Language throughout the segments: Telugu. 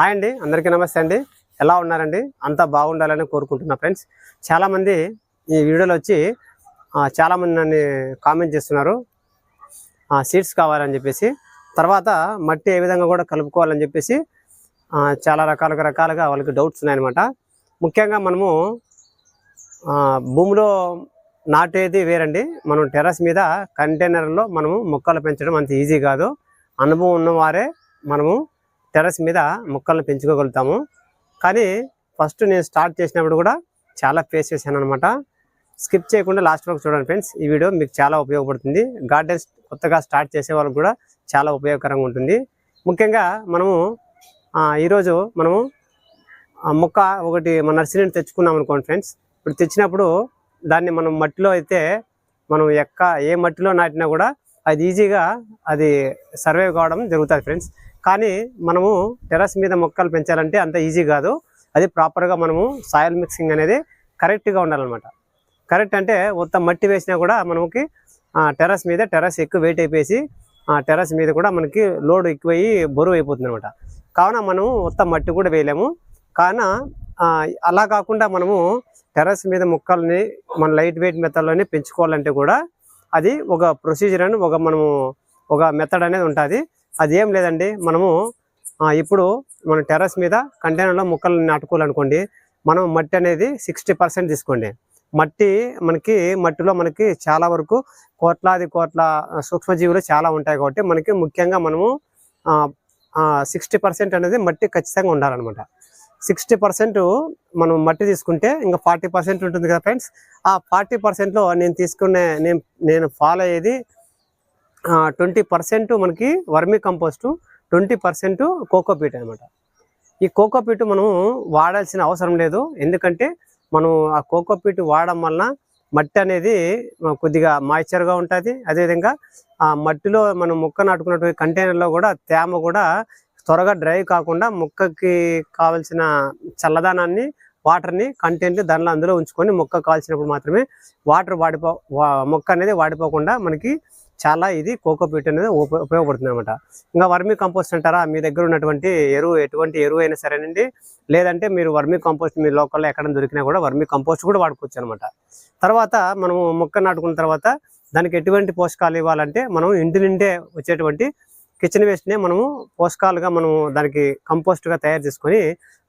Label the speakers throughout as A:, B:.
A: హాయ్ అండి అందరికీ నమస్తే అండి. ఎలా ఉన్నారండి? అంతా బాగుండాలని కోరుకుంటున్నా ఫ్రెండ్స్. చాలామంది ఈ వీడియోలో వచ్చి చాలామంది నన్ను కామెంట్ చేస్తున్నారు. సీడ్స్ కావాలని చెప్పేసి. తర్వాత మట్టి ఏ విధంగా కూడా కలుపుకోవాలని చెప్పేసి చాలా రకాలుగా రకాలుగా వాళ్ళకి డౌట్స్ ఉన్నాయన్నమాట. ముఖ్యంగా మనము భూమిలో నాటేది వేరండి. మనం టెర్రస్ మీద కంటైనర్లో మనము మొక్కలు పెంచడం అంత ఈజీ కాదు. అనుభవం ఉన్నవారే మనము టెర్రస్ మీద మొక్కలను పెంచుకోగలుగుతాము. కానీ ఫస్ట్ నేను స్టార్ట్ చేసినప్పుడు కూడా చాలా ఫేస్ చేశాను అనమాట స్కిప్ చేయకుండా లాస్ట్ వరకు చూడండి ఫ్రెండ్స్ ఈ వీడియో మీకు చాలా ఉపయోగపడుతుంది. గార్డెన్స్ కొత్తగా స్టార్ట్ చేసే వాళ్ళకి కూడా చాలా ఉపయోగకరంగా ఉంటుంది. ముఖ్యంగా మనము ఈరోజు మనము ఆ మొక్క ఒకటి మన నర్సరీని తెచ్చుకున్నాం అనుకోండి ఫ్రెండ్స్. ఇప్పుడు తెచ్చినప్పుడు దాన్ని మనం మట్టిలో అయితే మనం ఎక్క ఏ మట్టిలో నాటినా కూడా అది ఈజీగా అది సర్వైవ్ కావడం జరుగుతుంది ఫ్రెండ్స్. కానీ మనము టెర్రస్ మీద మొక్కలు పెంచాలంటే అంత ఈజీ కాదు. అది ప్రాపర్గా మనము సాయిల్ మిక్సింగ్ అనేది కరెక్ట్గా ఉండాలన్నమాట. కరెక్ట్ అంటే మొత్తం మట్టి వేసినా కూడా మనకి టెర్రస్ మీద టెరస్ ఎక్కువ వెయిట్ అయిపోయి టెరస్ టెర్రస్ మీద కూడా మనకి లోడ్ ఎక్కువయ్యి బరువు అయిపోతుంది అనమాట కావున మనము మొత్తం మట్టి కూడా వేయలేము. కావున అలా కాకుండా మనము టెర్రస్ మీద మొక్కల్ని మన లైట్ వెయిట్ మెథడ్లోనే పెంచుకోవాలంటే కూడా అది ఒక ప్రొసీజర్ అని ఒక మనము ఒక మెథడ్ అనేది ఉంటుంది. అది ఏం లేదండి. మనము ఇప్పుడు మన టెర్రస్ మీద కంటైనర్లో ముక్కలు నాటుకోవాలనుకోండి మనం మట్టి అనేది సిక్స్టీ పర్సెంట్ తీసుకోండి. మట్టి మనకి మట్టిలో మనకి చాలా వరకు కోట్లాది కోట్ల సూక్ష్మజీవులు చాలా ఉంటాయి కాబట్టి మనకి ముఖ్యంగా మనము సిక్స్టీ పర్సెంట్ అనేది మట్టి ఖచ్చితంగా ఉండాలన్నమాట. సిక్స్టీ పర్సెంట్ మనం మట్టి తీసుకుంటే ఇంకా ఫార్టీ పర్సెంట్ ఉంటుంది కదా ఫ్రెండ్స్. ఆ ఫార్టీ పర్సెంట్లో నేను తీసుకునే నేను నేను ఫాలో అయ్యేది ట్వంటీ పర్సెంట్ మనకి vermi compost twenty percent cocopeat అనమాట ఈ కోకోపీట్ మనము వాడాల్సిన అవసరం లేదు. ఎందుకంటే మనం ఆ కోకోపీట్ వాడడం వలన మట్టి అనేది కొద్దిగా మాయిశ్చర్గా ఉంటుంది. అదేవిధంగా ఆ మట్టిలో మనం మొక్క నాటుకున్నటువంటి కంటైనర్లో కూడా తేమ కూడా త్వరగా డ్రై కాకుండా మొక్కకి కావాల్సిన చల్లదనాన్ని వాటర్ని కంటెంట్ దానిలో అందులో ఉంచుకొని మొక్క కావాల్సినప్పుడు మాత్రమే వాటర్ వాడిపో వా- మొక్క అనేది వాడిపోకుండా మనకి చాలా ఇది కోకోపీట్ అనేది ఉపయోగపడుతుంది అనమాట ఇంకా వర్మీ కంపోస్ట్ అంటారా? మీ దగ్గర ఉన్నటువంటి ఎరువు ఎటువంటి ఎరువు అయినా సరేనండి. లేదంటే మీరు వర్మీ కంపోస్ట్ మీ లోకల్లో ఎక్కడ దొరికినా కూడా వర్మీ కంపోస్ట్ కూడా వాడుకోవచ్చు అనమాట తర్వాత మనము మొక్క నాటుకున్న తర్వాత దానికి ఎటువంటి పోషకాలు ఇవ్వాలంటే మనం ఇంటి నుండే వచ్చేటువంటి కిచెన్ వేస్ట్నే మనము పోషకాలుగా మనము దానికి కంపోస్ట్గా తయారు చేసుకొని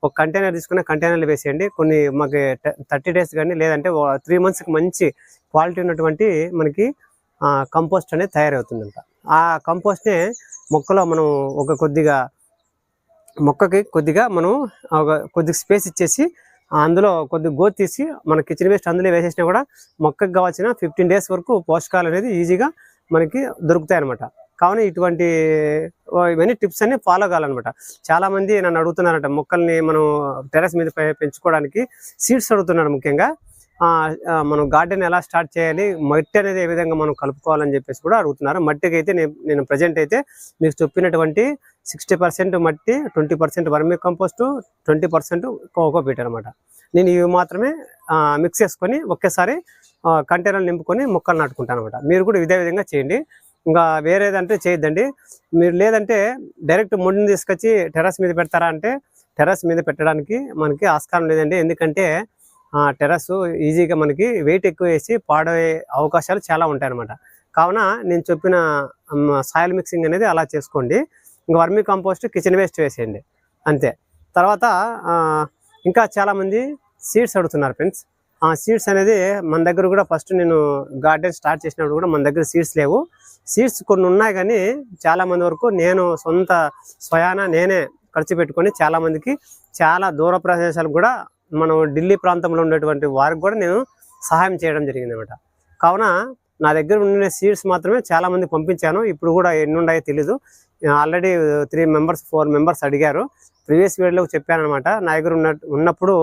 A: ఒక కంటైనర్ తీసుకున్న కంటైనర్లు వేసేయండి. కొన్ని మాకు థర్టీ డేస్ కానీ లేదంటే త్రీ మంత్స్కి మంచి క్వాలిటీ ఉన్నటువంటి మనకి కంపోస్ట్ అనేది తయారవుతుందంట. ఆ కంపోస్ట్నే మొక్కలో మనం ఒక కొద్దిగా మొక్కకి కొద్దిగా మనం ఒక కొద్దిగా స్పేస్ ఇచ్చేసి అందులో కొద్దిగా గోత్ తీసి మన కిచెన్ వేస్ట్ అందులో వేసేసినా కూడా మొక్కకి కావాల్సిన ఫిఫ్టీన్ డేస్ వరకు పోషకాలు అనేది ఈజీగా మనకి దొరుకుతాయి అనమాట కావున ఇటువంటి ఇవన్నీ టిప్స్ అన్ని ఫాలో కావాలన్నమాట. చాలామంది నన్ను అడుగుతున్నారట మొక్కల్ని మనం టెర్రస్ మీద పెంచుకోవడానికి సీడ్స్ అడుగుతున్నారు ముఖ్యంగా. మనం గార్డెన్ ఎలా స్టార్ట్ చేయాలి మట్టి అనేది ఏ విధంగా మనం కలుపుకోవాలని చెప్పేసి కూడా అడుగుతున్నారు. మట్టికి అయితే నేను నేను ప్రజెంట్ అయితే మీకు చెప్పినటువంటి సిక్స్టీ పర్సెంట్ మట్టి twenty percent vermi compost twenty percent cocopeat అనమాట నేను ఇవి మాత్రమే మిక్స్ చేసుకొని ఒకేసారి కంటైనర్లు నింపుకొని మొక్కలు నాటుకుంటాను అనమాట మీరు కూడా ఇదే విధంగా చేయండి. ఇంకా వేరేదంటే చేయొద్దండి. మీరు లేదంటే డైరెక్ట్ ముడిని తీసుకొచ్చి టెర్రస్ మీద పెడతారా అంటే టెర్రస్ మీద పెట్టడానికి మనకి ఆస్కారం లేదండి. ఎందుకంటే టెరస్సు ఈజీగా మనకి వెయిట్ ఎక్కువ వేసి పాడయ్యే అవకాశాలు చాలా ఉంటాయనమాట కావున నేను చెప్పిన సాయిల్ మిక్సింగ్ అనేది అలా చేసుకోండి. ఇంకా వర్మీ కంపోస్ట్ కిచెన్ వేస్ట్ వేసేయండి. అంతే. తర్వాత ఇంకా చాలామంది సీడ్స్ అడుగుతున్నారు ఫ్రెండ్స్ ఆ సీడ్స్ అనేది మన దగ్గర కూడా ఫస్ట్ నేను గార్డెన్ స్టార్ట్ చేసినప్పుడు కూడా మన దగ్గర సీడ్స్ లేవు. సీడ్స్ కొన్ని ఉన్నాయి కానీ చాలామంది వరకు నేను సొంత స్వయాన నేనే ఖర్చు పెట్టుకొని చాలామందికి చాలా దూర ప్రదేశాలకు కూడా మనం ఢిల్లీ ప్రాంతంలో ఉండేటువంటి వారికి కూడా నేను సహాయం చేయడం జరిగింది అనమాట కావున నా దగ్గర ఉండే సీడ్స్ మాత్రమే చాలామంది పంపించాను. ఇప్పుడు కూడా ఎన్ని ఉన్నాయో తెలీదు already three members four members అడిగారు. ప్రీవియస్ వీడియోలో చెప్పాను అనమాట నా దగ్గర ఉన్న ఉన్నప్పుడు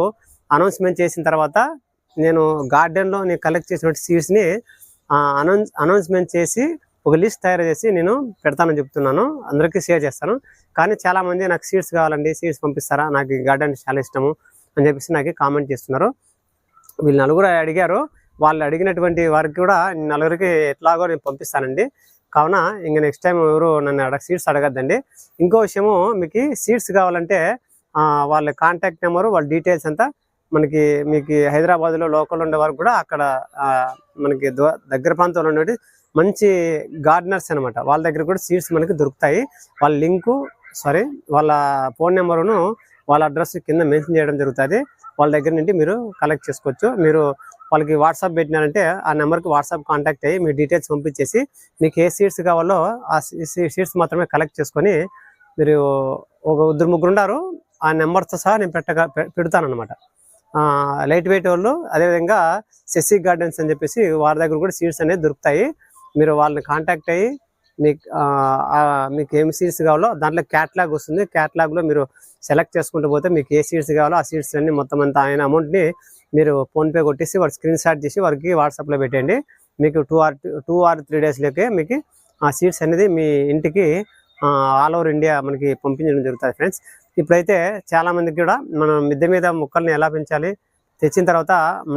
A: అనౌన్స్మెంట్ చేసిన తర్వాత నేను గార్డెన్లో నేను కలెక్ట్ చేసిన సీడ్స్ని అనౌన్స్ అనౌన్స్మెంట్ చేసి ఒక లిస్ట్ తయారు చేసి నేను పెడతానని చెప్తున్నాను. అందరికీ షేర్ చేస్తాను. కానీ చాలా మంది నాకు సీడ్స్ కావాలండి సీడ్స్ పంపిస్తారా? నాకు ఈ గార్డెన్ చాలా ఇష్టము. అని చెప్పేసి నాకు కామెంట్ చేస్తున్నారు. వీళ్ళు నలుగురు అడిగారు. వాళ్ళు అడిగినటువంటి వారికి కూడా నలుగురికి ఎట్లాగో నేను పంపిస్తానండి. కావున ఇంక నెక్స్ట్ టైం ఎవరు నన్ను అడగ సీడ్స్ అడగద్దండి. ఇంకో విషయము మీకు సీడ్స్ కావాలంటే వాళ్ళ కాంటాక్ట్ నెంబరు వాళ్ళ డీటెయిల్స్ అంతా మనకి మీకు హైదరాబాద్లో లోకల్ ఉండే వారు కూడా అక్కడ మనకి దగ్గర ప్రాంతంలో ఉండేవి మంచి గార్డెనర్స్ అనమాట వాళ్ళ దగ్గర కూడా సీడ్స్ మనకి దొరుకుతాయి. వాళ్ళ లింకు సారీ వాళ్ళ ఫోన్ నెంబరును వాళ్ళ అడ్రస్ కింద మెన్షన్ చేయడం జరుగుతుంది. వాళ్ళ దగ్గర నుండి మీరు కలెక్ట్ చేసుకోవచ్చు. మీరు వాళ్ళకి వాట్సాప్ పెట్టినారంటే ఆ నెంబర్కి వాట్సాప్ కాంటాక్ట్ అయ్యి మీ డీటెయిల్స్ పంపించేసి మీకు ఏ సీట్స్ కావాలో ఆ సీట్స్ మాత్రమే కలెక్ట్ చేసుకొని మీరు ఒక ఇద్దరు ముగ్గురు ఉన్నారు ఆ నెంబర్తో సహా నేను పెట్టగా పెడతానమాట పెడతాను అనమాట లైట్ వెయిట్ వాళ్ళు అదేవిధంగా శశి గార్డెన్స్ అని చెప్పేసి వారి దగ్గర కూడా సీట్స్ అనేవి దొరుకుతాయి. మీరు వాళ్ళని కాంటాక్ట్ అయ్యి మీకు మీకు ఏం సీడ్స్ కావాలో దాంట్లో క్యాట్లాగ్ వస్తుంది. క్యాట్లాగ్లో మీరు సెలెక్ట్ చేసుకుంటూ పోతే మీకు ఏ సీడ్స్ కావాలో ఆ సీడ్స్ అన్ని మొత్తం అంతా ఆయన అమౌంట్ని మీరు ఫోన్పే కొట్టేసి వాడు స్క్రీన్ షాట్ చేసి వారికి వాట్సాప్లో పెట్టండి మీకు two or two or three డేస్లోకే మీకు ఆ సీడ్స్ అనేది మీ ఇంటికి ఆల్ ఓవర్ ఇండియా మనకి పంపించడం జరుగుతుంది ఫ్రెండ్స్ ఇప్పుడైతే చాలామందికి కూడా మనం మిద్దె మీద మొక్కల్ని ఎలా పెంచాలి తెచ్చిన తర్వాత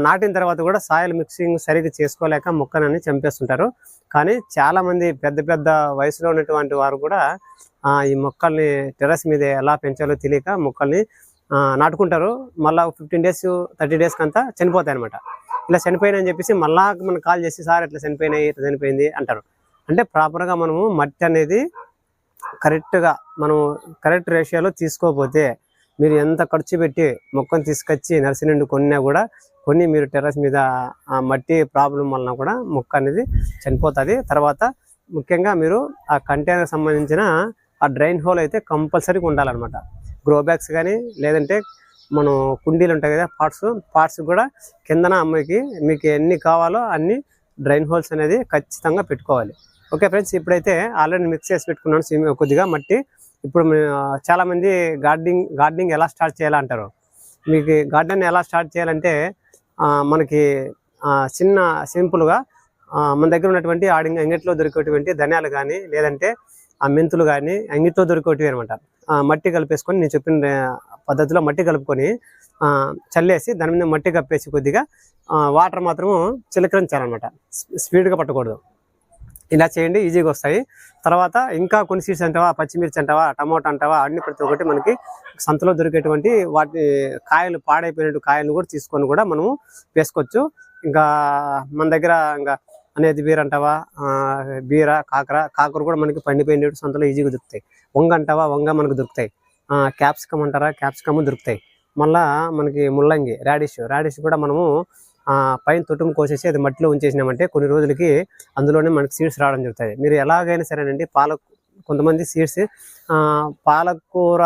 A: నాటిన తర్వాత కూడా సాయిల్ మిక్సింగ్ సరిగ్గా చేసుకోలేక మొక్కనని చంపేస్తుంటారు. కానీ చాలామంది పెద్ద పెద్ద వయసులో ఉన్నటువంటి వారు కూడా ఈ మొక్కల్ని టెర్రస్ మీద ఎలా పెంచాలో తెలియక మొక్కల్ని నాటుకుంటారు. మళ్ళీ ఫిఫ్టీన్ డేస్ థర్టీ డేస్ కంతా చనిపోతాయి అనమాట ఇలా చనిపోయినాయని చెప్పేసి మళ్ళా మనం కాల్ చేసి సార్ ఇట్లా చనిపోయినాయి ఇట్లా చనిపోయింది అంటారు. అంటే ప్రాపర్గా మనము మట్టి అనేది కరెక్ట్గా మనం కరెక్ట్ రేషియోలో తీసుకోకపోతే మీరు ఎంత ఖర్చు పెట్టి మొక్కను తీసుకొచ్చి నర్సరీ నుండి కొన్నా కూడా కొన్ని మీరు టెర్రస్ మీద ఆ మట్టి ప్రాబ్లం వలన కూడా మొక్క అనేది చనిపోతుంది. తర్వాత ముఖ్యంగా మీరు ఆ కంటైనర్ సంబంధించిన ఆ డ్రైన్ హోల్ అయితే కంపల్సరీగా ఉండాలన్నమాట. గ్రో బ్యాగ్స్ కానీ లేదంటే మనం కుండీలు ఉంటాయి కదా పార్ట్స్ పార్ట్స్ కూడా కిందన అమ్మాయికి మీకు ఎన్ని కావాలో అన్ని డ్రైన్ హోల్స్ అనేది ఖచ్చితంగా పెట్టుకోవాలి. ఓకే ఫ్రెండ్స్ ఇప్పుడైతే ఆల్రెడీ మిక్స్ చేసి పెట్టుకున్నాను కొద్దిగా మట్టి. ఇప్పుడు చాలామంది గార్డెనింగ్ గార్డెనింగ్ ఎలా స్టార్ట్ చేయాలంటారు మీకు గార్డెన్ ఎలా స్టార్ట్ చేయాలంటే మనకి చిన్న సింపుల్గా మన దగ్గర ఉన్నటువంటి ఆడి అంగిట్లో దొరికేటువంటి ధనియాలు కానీ లేదంటే ఆ మెంతులు కానీ అంగిట్లో దొరికేటివి అనమాట మట్టి కలిపేసుకొని నేను చెప్పిన పద్ధతిలో మట్టి కలుపుకొని చల్లేసి దాని మీద మట్టి కప్పేసి కొద్దిగా వాటర్ మాత్రము చిలకరించాలన్నమాట. స్పీడ్గా పట్టకూడదు. ఇలా చేయండి ఈజీగా వస్తాయి. తర్వాత ఇంకా కొన్ని సీడ్స్ అంటావా పచ్చిమిర్చి అంటావా టమాటా అంటావా అన్ని ప్రతి ఒక్కటి మనకి సంతలో దొరికేటువంటి వాటి కాయలు పాడైపోయినట్టు కాయలను కూడా తీసుకొని కూడా మనము వేసుకోవచ్చు. ఇంకా మన దగ్గర ఇంకా అనేది బీర అంటావా బీర కాకర కాకర కూడా మనకి పండిపోయినట్టు సంతలో ఈజీగా దొరుకుతాయి. వంగ అంటావా వంగ మనకు దొరుకుతాయి. క్యాప్సికమ్ అంటారా క్యాప్సికమ్ దొరుకుతాయి. మళ్ళా మనకి ముల్లంగి రాడిష్ రాడిష్ కూడా మనము పైన తొట్టును కోసేసి అది మట్టిలో ఉంచేసినామంటే కొన్ని రోజులకి అందులోనే మనకి సీడ్స్ రావడం జరుగుతుంది మీరు ఎలాగైనా సరేనండి పాల కొంతమంది సీడ్స్ పాలకూర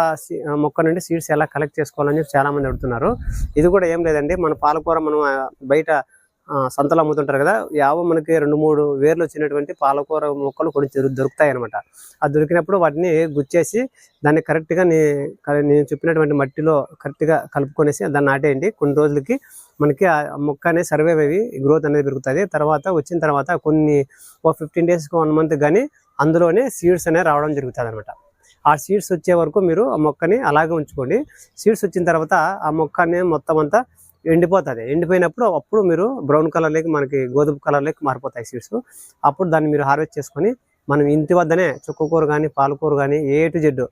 A: మొక్క నుండి సీడ్స్ ఎలా కలెక్ట్ చేసుకోవాలని చెప్పి చాలామంది అడుగుతున్నారు. ఇది కూడా ఏం లేదండి మన పాలకూర మనం బయట సంతలో అమ్ముతుంటారు కదా. యావ మనకి రెండు మూడు వేర్లు వచ్చినటువంటి పాలకూర మొక్కలు కొన్ని దొరుకుతాయి అనమాట అది దొరికినప్పుడు వాటిని గుచ్చేసి దాన్ని కరెక్ట్గా నీ క- నేను చెప్పినటువంటి మట్టిలో కరెక్ట్గా కలుపుకొనేసి దాన్ని నాటేయండి. కొన్ని రోజులకి మనకి ఆ మొక్క అనేది సర్వే అయ్యి గ్రోత్ అనేది పెరుగుతుంది. తర్వాత వచ్చిన తర్వాత కొన్ని ఓ ఫిఫ్టీన్ డేస్ వన్ మంత్ కానీ అందులోనే సీడ్స్ అనేవి రావడం జరుగుతుంది అనమాట ఆ సీడ్స్ వచ్చే వరకు మీరు ఆ మొక్కని అలాగే ఉంచుకోండి. సీడ్స్ వచ్చిన తర్వాత ఆ మొక్క అనేది మొత్తం అంతా ఎండిపోతుంది. ఎండిపోయినప్పుడు అప్పుడు మీరు బ్రౌన్ కలర్లోకి మనకి గోధుమ కలర్లోకి మారిపోతాయి సీడ్స్ అప్పుడు దాన్ని మీరు హార్వెస్ట్ చేసుకొని మనం ఇంటి వద్దనే చుక్కకూర కానీ పాలకూర కానీ ఏ టు జెడ్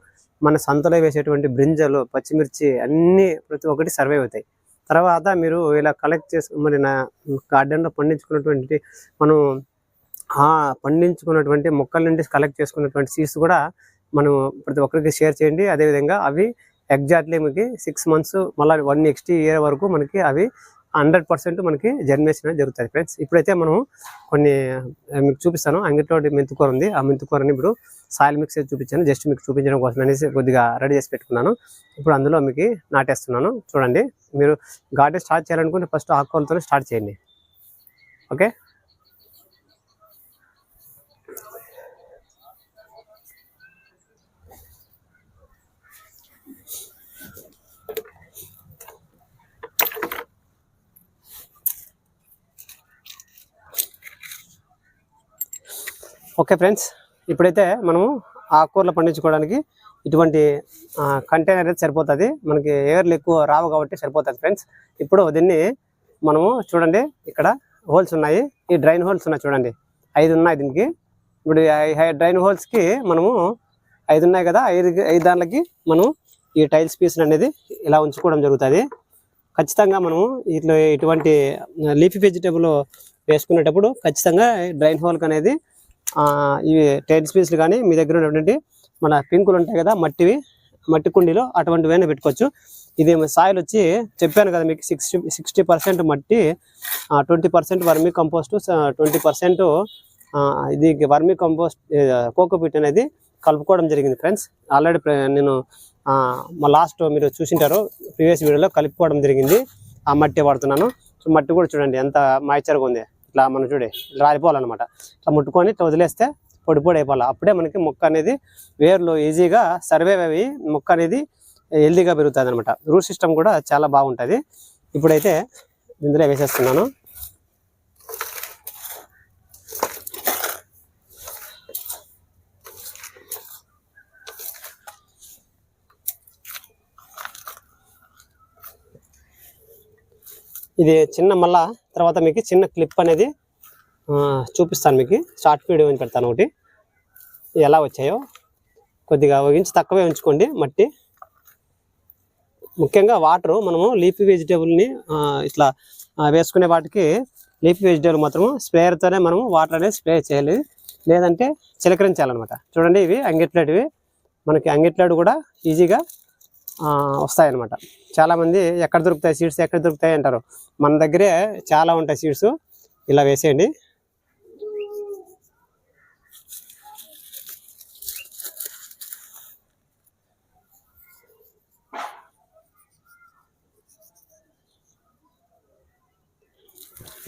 A: మన సంతలో వేసేటువంటి బ్రింజలు పచ్చిమిర్చి అన్నీ ప్రతి ఒక్కటి సర్వే అవుతాయి. తర్వాత మీరు ఇలా కలెక్ట్ చేసు మరి నా గార్డెన్లో పండించుకున్నటువంటి మనం ఆ పండించుకున్నటువంటి మొక్కల నుండి కలెక్ట్ చేసుకున్నటువంటి సీడ్స్ కూడా మనం ప్రతి ఒక్కరికి షేర్ చేయండి. అదేవిధంగా అవి ఎగ్జాక్ట్లీ మనకి సిక్స్ మంత్స్ మళ్ళీ వన్ నెక్స్ట్ ఇయర్ వరకు మనకి అవి హండ్రెడ్ పర్సెంట్ మనకి జర్మినేషన్ అనేది జరుగుతుంది ఫ్రెండ్స్ ఇప్పుడైతే మనం కొన్ని మీకు చూపిస్తాను. అంగిట్లో మెంతుకూర ఉంది. ఆ మెంతుకూరని ఇప్పుడు సాయిల్ మిక్స్ చూపించాను. జస్ట్ మీకు చూపించడం కోసం అనేసి కొద్దిగా రెడీ చేసి పెట్టుకున్నాను. ఇప్పుడు అందులో మీకు నాటేస్తున్నాను. చూడండి. మీరు గార్డెన్ స్టార్ట్ చేయాలనుకుంటే ఫస్ట్ ఆకుకూరలతో స్టార్ట్ చేయండి. ఓకే ఓకే ఫ్రెండ్స్ ఇప్పుడైతే మనము ఆకుకూరలు పండించుకోవడానికి ఇటువంటి కంటైనర్ అయితే సరిపోతుంది. మనకి ఎయిర్లు ఎక్కువ రావు కాబట్టి సరిపోతుంది ఫ్రెండ్స్. ఇప్పుడు దీన్ని మనము చూడండి ఇక్కడ హోల్స్ ఉన్నాయి. ఈ డ్రైన్ హోల్స్ ఉన్నాయి చూడండి. ఐదు ఉన్నాయి దీనికి. ఇప్పుడు ఐ- డ్రైన్ హోల్స్కి మనము ఐదు ఉన్నాయి కదా ఐదు ఐదు దాంట్లకి మనం ఈ టైల్స్ పీస్ అనేది ఇలా ఉంచుకోవడం జరుగుతుంది. ఖచ్చితంగా మనము ఇట్లా ఇటువంటి లీఫీ వెజిటేబుల్ వేసుకునేటప్పుడు ఖచ్చితంగా డ్రైన్ హోల్కి అనేది ఇవి టైల్స్ పీస్లు కానీ మీ దగ్గర ఉన్నటువంటి మన పింకులు ఉంటాయి కదా మట్టివి మట్టి కుండీలో అటువంటివైనా పెట్టుకోవచ్చు. ఇది సాయిల్ వచ్చి చెప్పాను కదా మీకు సిక్స్టీ సిక్స్టీ పర్సెంట్ మట్టి twenty percent vermicompost twenty percent ఇది వర్మీ కంపోస్ట్ కోకోపీట్ అనేది కలుపుకోవడం జరిగింది ఫ్రెండ్స్. ఆల్రెడీ నేను మా లాస్ట్ మీరు చూసింటారు ప్రీవియస్ వీడియోలో కలుపుకోవడం జరిగింది. ఆ మట్టి వాడుతున్నాను. సో మట్టి కూడా చూడండి ఎంత మాయిచర్గా ఉంది. ఇట్లా మనం చూడే ఇట్లా రాలిపోవాలన్నమాట. ఇట్లా ముట్టుకొని ఇట్లా వదిలేస్తే పొడి పొడి అయిపోవాలి. అప్పుడే మనకి మొక్క అనేది వేర్లు ఈజీగా సర్వే అవి మొక్క అనేది హెల్దీగా పెరుగుతుంది అనమాట రూట్ సిస్టమ్ కూడా చాలా బాగుంటుంది. ఇప్పుడైతే ఇందులో వేసేస్తున్నాను. ఇది చిన్న మళ్ళా తర్వాత మీకు చిన్న క్లిప్ అనేది చూపిస్తాను మీకు. షార్ట్ వీడియో అని పెడతాను ఒకటి. ఎలా వచ్చాయో కొద్దిగా ఒక ఇంచు తక్కువే ఉంచుకోండి మట్టి. ముఖ్యంగా వాటర్ మనము లీఫీ వెజిటేబుల్ని ఇట్లా వేసుకునే వాటికి లీఫీ వెజిటేబుల్ మాత్రము స్ప్రేయర్తోనే మనము వాటర్ అనేది స్ప్రే చేయాలి. లేదంటే చిలకరించాలన్నమాట. చూడండి ఇవి అంగిట్లాడివి మనకి అంగిట్లాడు కూడా ఈజీగా వస్తాయన్నమాట. చాలామంది ఎక్కడ దొరుకుతాయి సీడ్స్ ఎక్కడ దొరుకుతాయి అంటారు. మన దగ్గరే చాలా ఉంటాయి సీడ్స్ ఇలా వేసేయండి.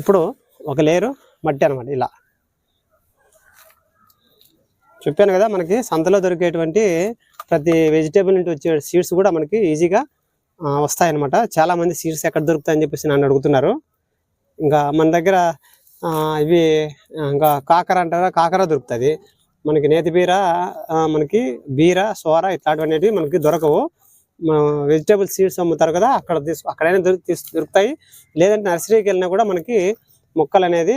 A: ఇప్పుడు ఒక లేరు మట్టి అనమాట ఇలా. చెప్పాను కదా మనకి సంతలో దొరికేటువంటి ప్రతి వెజిటేబుల్ నుండి వచ్చే సీడ్స్ కూడా మనకి ఈజీగా వస్తాయన్నమాట. చాలా మంది సీడ్స్ ఎక్కడ దొరుకుతాయని చెప్పేసి నన్ను అడుగుతున్నారు. ఇంకా మన దగ్గర ఇవి ఇంకా కాకర అంటారా? కాకర దొరుకుతుంది. మనకి నేతి బీర మనకి బీర సోర ఇట్లాంటివి అనేవి మనకి దొరకవు. వెజిటేబుల్ సీడ్స్ అమ్ముతారు కదా అక్కడ తీసు అక్కడైనా దొరుకుతాయి. లేదంటే నర్సరీకి వెళ్ళినా కూడా మనకి మొక్కలు అనేది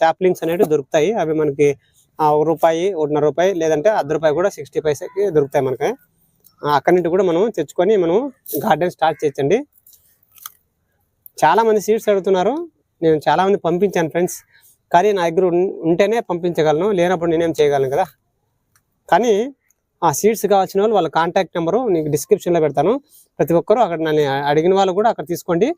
A: శాప్లింగ్స్ అనేవి దొరుకుతాయి. అవి మనకి ఒక రూపాయి ఒకటిన్నర రూపాయి లేదంటే అర్ధ రూపాయి కూడా సిక్స్టీ పైసకి దొరుకుతాయి మనకి. అక్కడి నుండి కూడా మనం తెచ్చుకొని మనం గార్డెన్ స్టార్ట్ చేయొచ్చండి. చాలామంది సీడ్స్ అడుగుతున్నారు. నేను చాలామంది పంపించాను ఫ్రెండ్స్ కానీ నా దగ్గర ఉంటేనే పంపించగలను. లేనప్పుడు నేనేం చేయగలను కదా? కానీ ఆ సీడ్స్ కావాల్సిన వాళ్ళు వాళ్ళ కాంటాక్ట్ నెంబరు నీకు డిస్క్రిప్షన్లో పెడతాను. ప్రతి ఒక్కరూ అక్కడ నన్ను అడిగిన వాళ్ళు కూడా అక్కడ తీసుకోండి.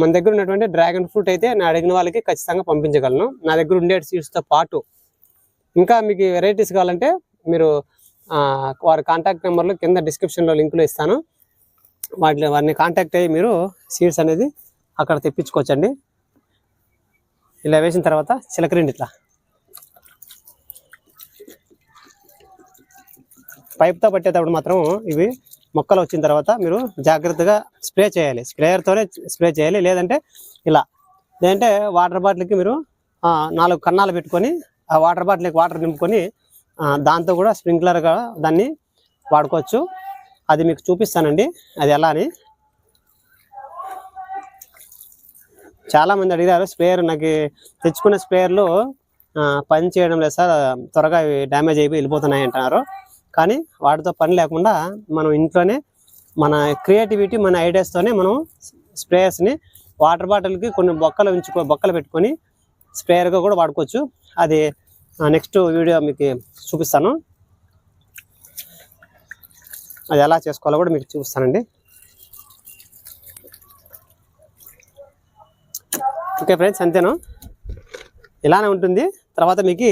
A: మన దగ్గర ఉన్నటువంటి డ్రాగన్ ఫ్రూట్ అయితే నేను అడిగిన వాళ్ళకి ఖచ్చితంగా పంపించగలను. నా దగ్గర ఉండే సీడ్స్తో పాటు ఇంకా మీకు వెరైటీస్ కావాలంటే మీరు వారి కాంటాక్ట్ నెంబర్లు కింద డిస్క్రిప్షన్లో లింకులు ఇస్తాను. వాటి వారిని కాంటాక్ట్ అయ్యి మీరు సీడ్స్ అనేది అక్కడ తెప్పించుకోవచ్చండి. ఇలా వేసిన తర్వాత చిలకరిండి ఇట్లా. పైప్తో పట్టేటప్పుడు మాత్రం ఇవి మొక్కలు వచ్చిన తర్వాత మీరు జాగ్రత్తగా స్ప్రే చేయాలి. స్ప్రేయర్తోనే స్ప్రే చేయాలి. లేదంటే ఇలా. లేదంటే వాటర్ బాటిల్కి మీరు నాలుగు కన్నాలు పెట్టుకొని ఆ వాటర్ బాటిల్కి వాటర్ నింపుకొని దాంతో కూడా స్ప్రింక్లర్గా దాన్ని వాడుకోవచ్చు. అది మీకు చూపిస్తానండి. అది ఎలా అని చాలామంది అడిగారు స్ప్రేయర్ నాకు తెచ్చుకున్న స్ప్రేయర్లు పని చేయడం లేదు సార్ త్వరగా డ్యామేజ్ అయిపోయి వెళ్ళిపోతున్నాయి అంటున్నారు. కానీ వాటితో పని లేకుండా మనం ఇంట్లోనే మన క్రియేటివిటీ మన ఐడియాస్తోనే మనం స్ప్రేయర్స్ని వాటర్ బాటిల్కి కొన్ని బొక్కలు ఉంచుకో బొక్కలు పెట్టుకొని స్ప్రేయర్గా కూడా వాడుకోవచ్చు. అది నెక్స్ట్ వీడియో మీకు చూపిస్తాను. అది ఎలా చేసుకోవాలో కూడా మీకు చూపిస్తానండి. ఓకే ఫ్రెండ్స్ అంతేను? ఇలానే ఉంటుంది. తర్వాత మీకు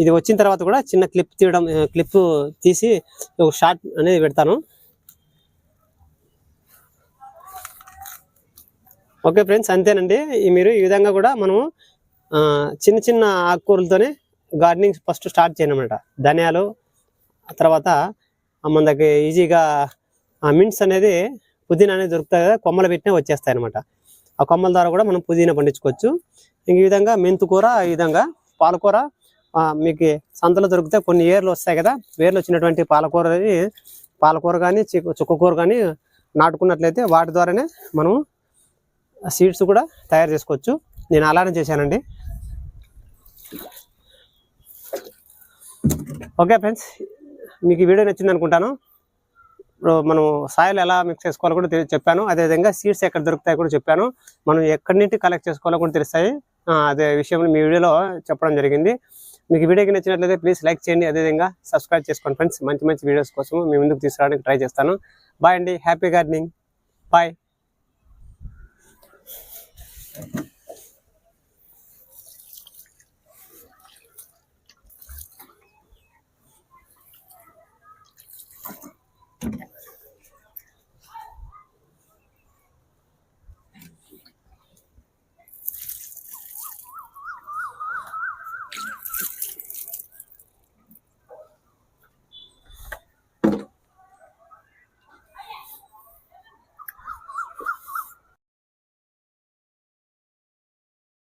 A: ఇది వచ్చిన తర్వాత కూడా చిన్న క్లిప్ తీయడం క్లిప్ తీసి ఒక షార్ట్ అనేది పెడతాను. ఓకే ఫ్రెండ్స్ అంతేనండి. మీరు ఈ విధంగా కూడా మనము చిన్న చిన్న ఆకుకూరలతోనే గార్డెనింగ్ ఫస్ట్ స్టార్ట్ చేయనమాట. ధనియాలు ఆ తర్వాత మన దగ్గర ఈజీగా మింట్స్ అనేది పుదీనా అనేది దొరుకుతాయి కదా కొమ్మలు పెట్టినా వచ్చేస్తాయి అనమాట ఆ కొమ్మల ద్వారా కూడా మనం పుదీనా పండించుకోవచ్చు. ఇంక ఈ విధంగా మెంతుకూర ఈ విధంగా పాలకూర మీకు సంతలో దొరికితే కొన్ని ఏర్లు వస్తాయి కదా వేర్లు వచ్చినటువంటి పాలకూర పాలకూర కానీ చుక్కకూర కానీ నాటుకున్నట్లయితే వాటి ద్వారానే మనం సీడ్స్ కూడా తయారు చేసుకోవచ్చు. నేను అలానే చేశానండి. ఓకే ఫ్రెండ్స్ మీకు ఈ వీడియో నచ్చింది అనుకుంటాను. ఇప్పుడు మనం సాయిల్ ఎలా మిక్స్ చేసుకోవాలో కూడా తెలి- చెప్పాను. అదేవిధంగా సీడ్స్ ఎక్కడ దొరుకుతాయో కూడా చెప్పాను. మనం ఎక్కడి నుండి కలెక్ట్ చేసుకోవాలో కూడా తెలుస్తాయి. అదే విషయం మీ వీడియోలో చెప్పడం జరిగింది. మీకు వీడియోకి నచ్చినట్లయితే ప్లీజ్ లైక్ చేయండి. అదేవిధంగా సబ్స్క్రైబ్ చేసుకోండి ఫ్రెండ్స్ మంచి మంచి వీడియోస్ కోసం మీ ముందుకు తీసుకురావడానికి ట్రై చేస్తాను. బాయ్ అండి. Happy gardening bye